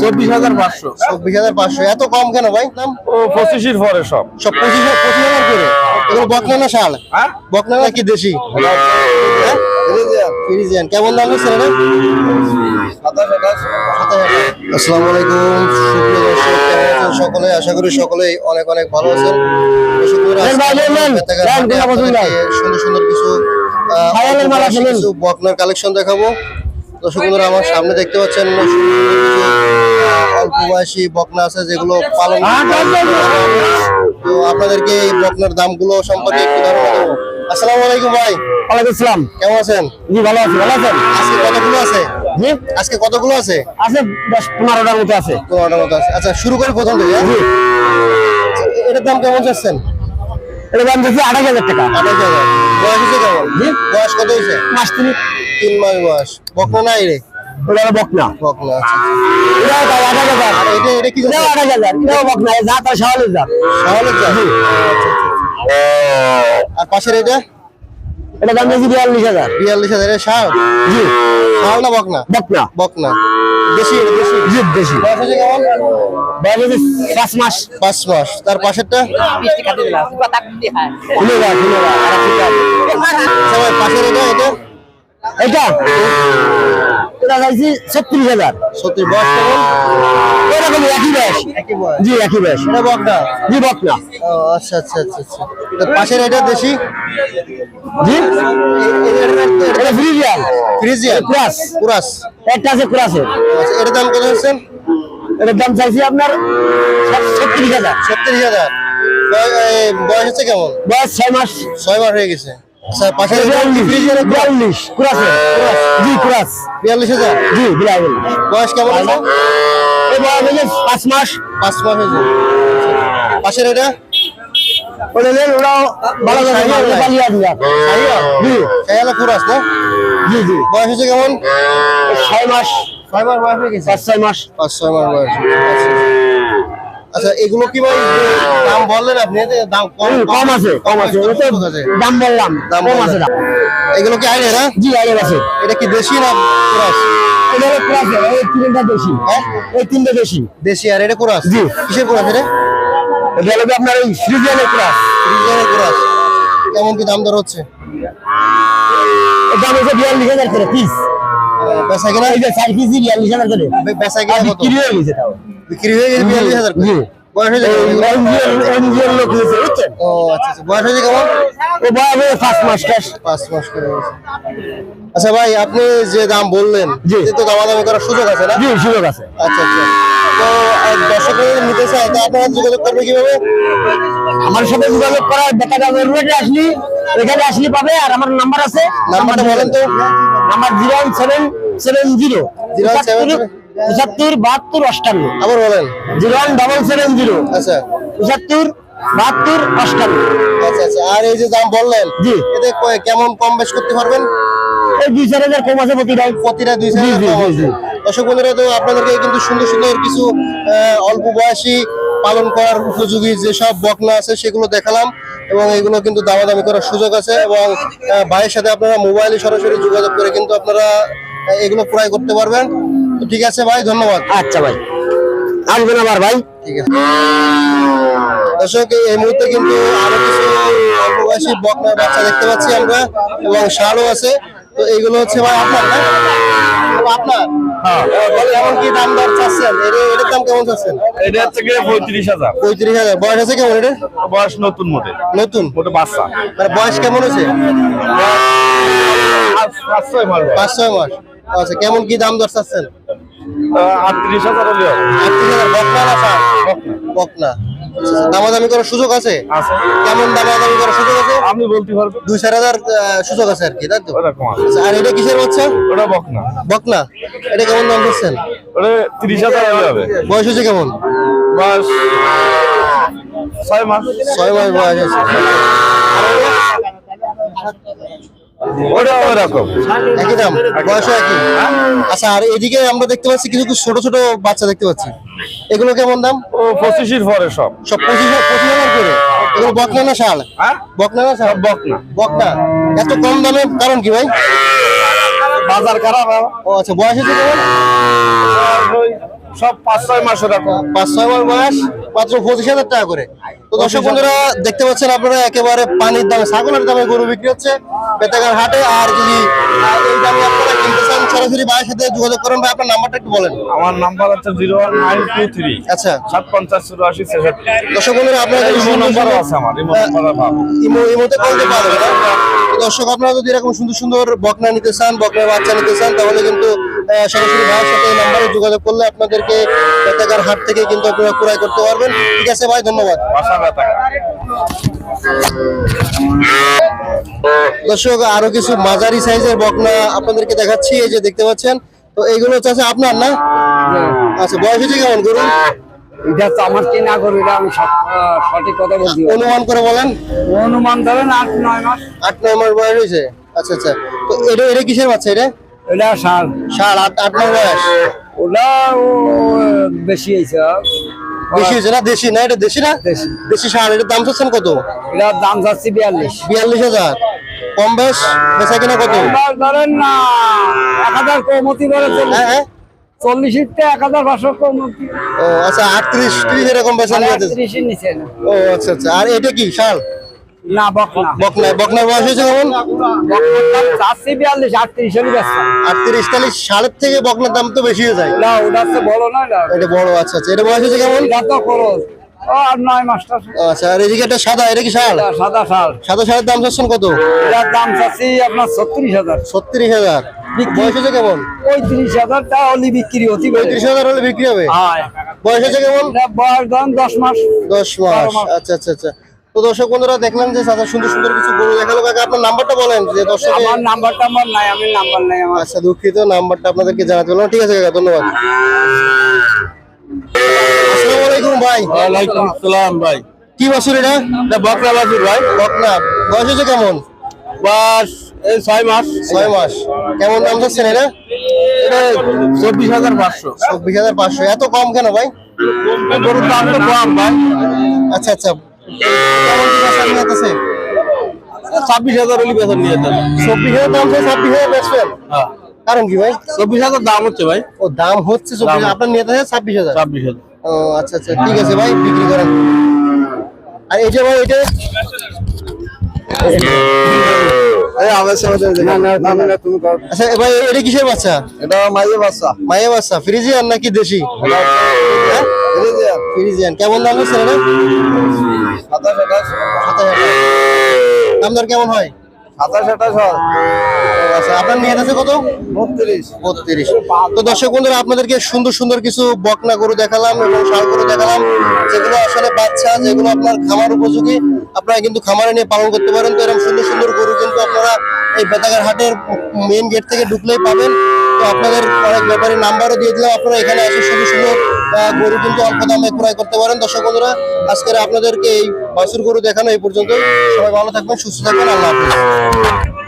চব্বিশ হাজার পাঁচশো। চব্বিশ হাজার পাঁচশো। এত কম কেন ভাই? দাম ও পঁচিশের পরে সব। সব পঁচিশ পঁচিশ হাজার করে? এগুলো বকনা না শাল। হ্যাঁ? বকনা না কি দেশি? হ্যাঁ? কেমন দাম হচ্ছে আসসালামু আলাইকুম। সকলে? আশা করি সকলেই অনেক অনেক ভালো আছেন। সুন্দর সুন্দর কিছু বকনার কালেকশন দেখাবো। দর্শক বন্ধুরা আমার সামনে দেখতে পাচ্ছেন অল্প বয়সী বকনা আছে যেগুলো পালন তো আপনাদেরকে এই বকনার দামগুলো সম্পর্কে একটু ধারণা দেবো। আসসালামু আলাইকুম ভাই। ওয়ালাইকুম আসসালাম। কেমন আছেন? জি ভালো আছি ভালো আছেন? আজকে কতগুলো আছে? জি? আজকে কতগুলো আছে? আছে দশ পনেরোটার মতো আছে। পনেরোটার মতো আছে। আচ্ছা শুরু করি প্রথম থেকে হ্যাঁ? আচ্ছা, এটার দাম কেমন চাচ্ছেন? এটা দাম আঠাশ হাজার টাকা। আঠাশ হাজার। বয়স হচ্ছে কেমন? জি। বয়স কত হয়েছে? মাস তিন মাস বয়স। বকনা নাই রে। ওটা বকনা। বকনা এটা এটা কি আঠাশ হাজার। এটাও বকনা। যা? আচ্ছা, আচ্ছা, আচ্ছা। আর পাশের এটা? এটা দাম দিয়েছি বিয়াল্লিশ হাজার। বিয়াল্লিশ হাজার। শাল জি। শাল না বকনা? বকনা। বকনা। বেশি এটা বেশি জি বেশি বয়স হচ্ছে কেমন? বয়স হচ্ছে পাঁচ মাস। পাঁচ মাস। তার পাশেরটা? যা যা আছে পাশের এটা এটা? এটা? এটা চাইছি ছত্রিশ হাজার। সত্যি বয়স কেমন? এরকম একই বয়স। জি একই বয়স। এটা বকনা? জি বকনা। ও আচ্ছা আচ্ছা আচ্ছা আচ্ছা। পাশের এটা দেশি? জি? এটা ফ্রিজিয়ান। ফ্রিজিয়ান? ক্রাস। কুরাস। একটা আছে ক্রাসের। আচ্ছা এটার দাম কত এটার দাম চাইছি আপনার ছত্রিশ হাজার। ছত্রিশ হাজার। বয়স হচ্ছে কেমন? বয়স ছয় মাস। ছয় মাস হয়ে গেছে। পাশের এটা বিয়াল্লিশ কুরাস, জি ক্রাস। বিয়াল্লিশ হাজার? জি বিয়াল্লিশ। বয়স কেমন আছে? বয়স হয়েছে পাঁচ মাস। পাঁচ মাস হয়েছে। পাশের এটা? ওটা নেন ওরাও ভালো শাহিওয়াল নাই? বালিয়া জি। শাহিওয়ালা কুরাস না? জি জি। বয়স হচ্ছে কেমন? ছয় মাস। ছয় মাস বয়স হয়ে গেছে? পাঁচ ছয় মাস। পাঁচ ছয় মাস বয়স আচ্ছা। এগুলো কি ভাই দাম বললেন আপনি? দাম কম কম আছে কম আছে? দাম বললাম দাম কম আছে এগুলো কি আইনের হ্যাঁ? জি আছে। এটা কি দেশি না কুরাস? এটা এই তিনটা বেশি হ্যাঁ? এই তিনটা বেশি দেশি আর এটা কুরাস? জি। কিসের কুরাস এটা? এটা হলো আপনার এই ক্রাস। রিজার্ভের কুরাস। কেমন কি দাম দর হচ্ছে? দাম হচ্ছে বিয়াল্লিশ হাজার করে পিস বেচা কিনা? এই যে চার পিসই বিয়াল্লিশ হাজার করে। বেচা কিনা কত? তাও। বিক্রি হয়ে গেছে বিয়াল্লিশ হাজার করে। জি। বয়স হয়েছে এনজিওর এনজিওর লোক হয়েছে বুঝছেন? ও আচ্ছা আচ্ছা। বয়স হয়েছে কেমন ও বয়স হয়ে পাঁচ মাস ক্যাশ পাঁচ মাস করে আচ্ছা ভাই আপনি যে দাম বললেন তো দামাদামি করার সুযোগ আছে না? জি সুযোগ আছে। আচ্ছা আচ্ছা। তো দর্শকরা নিতে চায় তা আপনারা যোগাযোগ করবে কীভাবে? আমার সাথে যোগাযোগ করার আসলি এখানে আসলি পাবে আর আমার নাম্বার আছে। নাম্বারটা বলেন তো। Number zero seven seven zero. 077 পঁচাত্তর বাহাত্তর অষ্টান্ন। আবার বলেন। Zero one double seven zero. আচ্ছা। পঁচাত্তর বাহাত্তর অষ্টান্ন। আচ্ছা আচ্ছা। আর এই যে দাম বললেন জি। এতে কেমন কম বেশ করতে পারবেন? এই দুই চার হাজার কম আছে প্রতিটাই প্রতিটা দুই হাজার। দর্শক বন্ধুরা তো আপনাদেরকে কিন্তু সুন্দর সুন্দর কিছু অল্প বয়সী পালন করার উপযোগী যেসব বকনা আছে সেগুলো দেখালাম। এবং এগুলো কিন্তু দামাদামি করার সুযোগ আছে। এবং ভাইয়ের সাথে আপনারা মোবাইলে সরাসরি যোগাযোগ করে কিন্তু আপনারা এগুলো ক্রয় করতে পারবেন। ঠিক আছে ভাই ধন্যবাদ। আচ্ছা ভাই। আসবেন আবার ভাই। ঠিক আছে। দর্শক এই- এই মুহূর্তে কিন্তু আরও কিছু অল্প বয়সী বকনার বাচ্চা দেখতে পাচ্ছি আমরা এবং ষাঁড়ও আছে। তো এইগুলো হচ্ছে ভাই আপনার না? আপনার? হ্যাঁ। কেমন কি দাম দর চাচ্ছেন? এটার দাম কেমন চাচ্ছেন? এটা হচ্ছে গিয়ে পঁয়ত্রিশ হাজার। পঁয়ত্রিশ হাজার। বয়স আছে কেমন এটা? বয়স নতুন মডেল নতুন? বাচ্চা। মানে বয়স কেমন হয়েছে? পাঁচ পাঁচ ছয় মাস। পাঁচ ছয় মাস। আচ্ছা কেমন কি দাম দর চাচ্ছেন? আটত্রিশ হাজার হলে আটত্রিশ হাজার বকনা না ষাঁড়? বকনা। আচ্ছা, আচ্ছা, দামাদামি করার সুযোগ আছে? কেমন দামাদামি করার সুযোগ আছে? আপনি বলতে পারবেন দুই চার হাজার সুযোগ আছে আর কি তাই তো? আচ্ছা, আর এটা কিসের বাচ্চা? ওটা বক না বকনা। এটা কেমন দাম দিচ্ছেন ওটা তিরিশ হাজার হবে। বয়স হচ্ছে কেমন? বয়স ছয় মাস। ছয় মাস বয়স আছে। ওটা ওরকম। একই দাম। বয়স একই। আচ্ছা আর এদিকে আমরা দেখতে পাচ্ছি কিছু ছোট ছোট বাচ্চা দেখতে পাচ্ছি। এগুলো কেমন দাম? ও পঁচিশের পরে সব। সব পঁচিশ পঁচিশ হাজার করে? এগুলো বকনা না শাল? হ্যাঁ? বকনা না শাল? বক বকনা। এত কম দামে কারণ কি ভাই? বাজার খারাপ ও আচ্ছা বয়স হচ্ছে কেমন? ওই সব পাঁচ ছয় মাস এরকম পাঁচ ছয় মাস বয়স মাত্র পঁচিশ হাজার টাকা করে। তো দর্শক বন্ধুরা দেখতে পাচ্ছেন আপনারা একেবারে পানির দামে ছাগলের দামে গরু বিক্রি হচ্ছে বেতাগার হাটে। আর যদি এই দামে আপনারা কিনতে চান সরাসরি ভাইয়ের সাথে যোগাযোগ করেন। ভাই আপনার নাম্বারটা একটু বলেন। আমার নাম্বার হচ্ছে zero one nine two three. আচ্ছা। সাত পঞ্চাশ চুরাশি ছেষট্টি। দর্শক বন্ধুরা আপনারা যদি ইমো সুন্দর আছে আমার ইমো নম্বরও ইমো ইমোতে কলতে পারবেন। না? দর্শক আপনারা যদি এরকম সুন্দর সুন্দর বকনা নিতে চান বকনা বাচ্চা নিতে চান তাহলে কিন্তু সরাসরি ভাইয়ের সাথে এই নাম্বারে যোগাযোগ করলে আপনাদেরকে বেতাগার হাট থেকে কিন্তু আপনারা ক্রয় করতে পারবেন। ঠিক আছে ভাই ধন্যবাদ। দর্শক আরও কিছু মাঝারি সাইজের বকনা আপনাদেরকে দেখাচ্ছি এই যে দেখতে পাচ্ছেন। তো এইগুলো হচ্ছে আপনার না? আচ্ছা বয়স হচ্ছে কেমন গরু? এটা তো আমার কিনা করব এটা আমি সঠিক কথা বলছি অনুমান করে বলেন। অনুমান ধরেন আট নয় মাস। আট নয় মাস বয়স হয়েছে। আচ্ছা আচ্ছা। তো এটা এটা কিসের বাচ্চা এটা? এটা ষাট আট আট নয় বয়স। ওটা বেশি হয়েছে। দেশি হয়েছে না? দেশি না? এটা দেশি না? দেশি। এটার দাম চাচ্ছেন কত? এটার দাম যাচ্ছে বিয়াল্লিশ। বিয়াল্লিশ হাজার। কম বেশ বেচা কিনা কত? ধরেন না এক হাজার হ্যাঁ হ্যাঁ। চল্লিশ এক হাজার পাঁচশো ও আচ্ছা আটত্রিশ ত্রিশ এরকম বেচা নিয়ে ও আচ্ছা আচ্ছা। আর এটা কি শাল না বক না। বকনা বয়স হয়েছে কেমন? বিয়াল্লিশ আটত্রিশ আটত্রিশ থেকে বকনার দাম তো বেশি হয়ে যায়। না ওটা তো বলো না? এটা এটা বড় আচ্ছা আচ্ছা। এটা বয়স হয়েছে কেমন? খরচ। আর নয় মাসটা আচ্ছা আর এদিকে একটা সাদা এটা কি শাল? সাদা শাল। সাদা শালের দাম চাচ্ছেন কত? এটার দাম চাচ্ছি আপনার ছত্রিশ হাজার। ছত্রিশ হাজার। বয়স হয়েছে কেমন? পঁয়ত্রিশ হাজার টাকা হলে বিক্রি হতে পঁয়ত্রিশ হাজার হলে বিক্রি হবে? বয়স হয়েছে কেমন? এটা বয়স ধরেন দশ মাস। দশ মাস। আচ্ছা আচ্ছা আচ্ছা। তো দর্শক বন্ধুরা দেখলাম যে চাচা সুন্দর সুন্দর কিছু গরু দেখাল। কাকা আপনার নাম্বারটা বলেন যে দর্শক আমার নাম্বার টাম্বার নাই আমি নাম্বার নাই আমার। আচ্ছা দুঃখিত নাম্বারটা আপনাদেরকে জানাতে বললাম। ঠিক আছে কাকা ধন্যবাদ। আসসালামু আলাইকুম ভাই। ওয়ালাইকুম আসসালাম ভাই। কি বাছুর এটা? এটা বকরা বাজুর ভাই। বকনা। বয়স হয়েছে কেমন? বাস এই ছয় মাস। ছয় মাস। কেমন দাম চাচ্ছেন এটা? এটা চব্বিশ হাজার পাঁচশো। চব্বিশ হাজার পাঁচশো। এত কম কেন ভাই? গরুর দাম তো কম ভাই। আচ্ছা আচ্ছা। ছাব্বিশ হাজার হলে বেতন নিয়ে যেতে চব্বিশ হাজার দাম ছাব্বিশ হাজার বেচবেন হ্যাঁ। কারণ কি ভাই? চব্বিশ হাজার দাম হচ্ছে ভাই। ও দাম হচ্ছে চব্বিশ আপনার নিয়ে ছাব্বিশ হাজার? ছাব্বিশ হাজার। ও আচ্ছা আচ্ছা ঠিক আছে ভাই বিক্রি করেন। আর এই যে ভাই এটা আচ্ছা ভাই এটা কিসের বাচ্চা? এটা বাচ্চা। বাচ্চা ফ্রিজিয়ান নাকি দেশি? হ্যাঁ? ফ্রিজিয়ান। কেমন দাম হচ্ছে সাতাশ আঠাশ। সাতাশ হাজার। দাম দর কেমন হয়? সাতাশ আঠাশ ও আচ্ছা আপনার নিয়ে আছে কত? বত্রিশ। বত্রিশ। তো দর্শক বন্ধুরা আপনাদেরকে সুন্দর সুন্দর কিছু বকনা গরু দেখালাম এবং ষাঁড় গরু দেখালাম যেগুলো আসলে বাচ্চা যেগুলো আপনার খামার উপযোগী। আপনারা কিন্তু খামারে নিয়ে পালন করতে পারেন। তো এরকম সুন্দর সুন্দর গরু কিন্তু আপনারা এই বেতাগার হাটের মেইন গেট থেকে ঢুকলেই পাবেন। তো আপনাদের অনেক ব্যাপারে নাম্বারও দিয়ে দিলাম। আপনারা এখানে এসে সুন্দর সুন্দর গরু কিন্তু অল্প দামে ক্রয় করতে পারেন। দর্শক বন্ধুরা, আজকের আপনাদেরকে এই বাসুর গরু দেখানো এই পর্যন্ত সবাই ভালো থাকবেন, সুস্থ থাকবেন। আল্লাহ হাফিজ।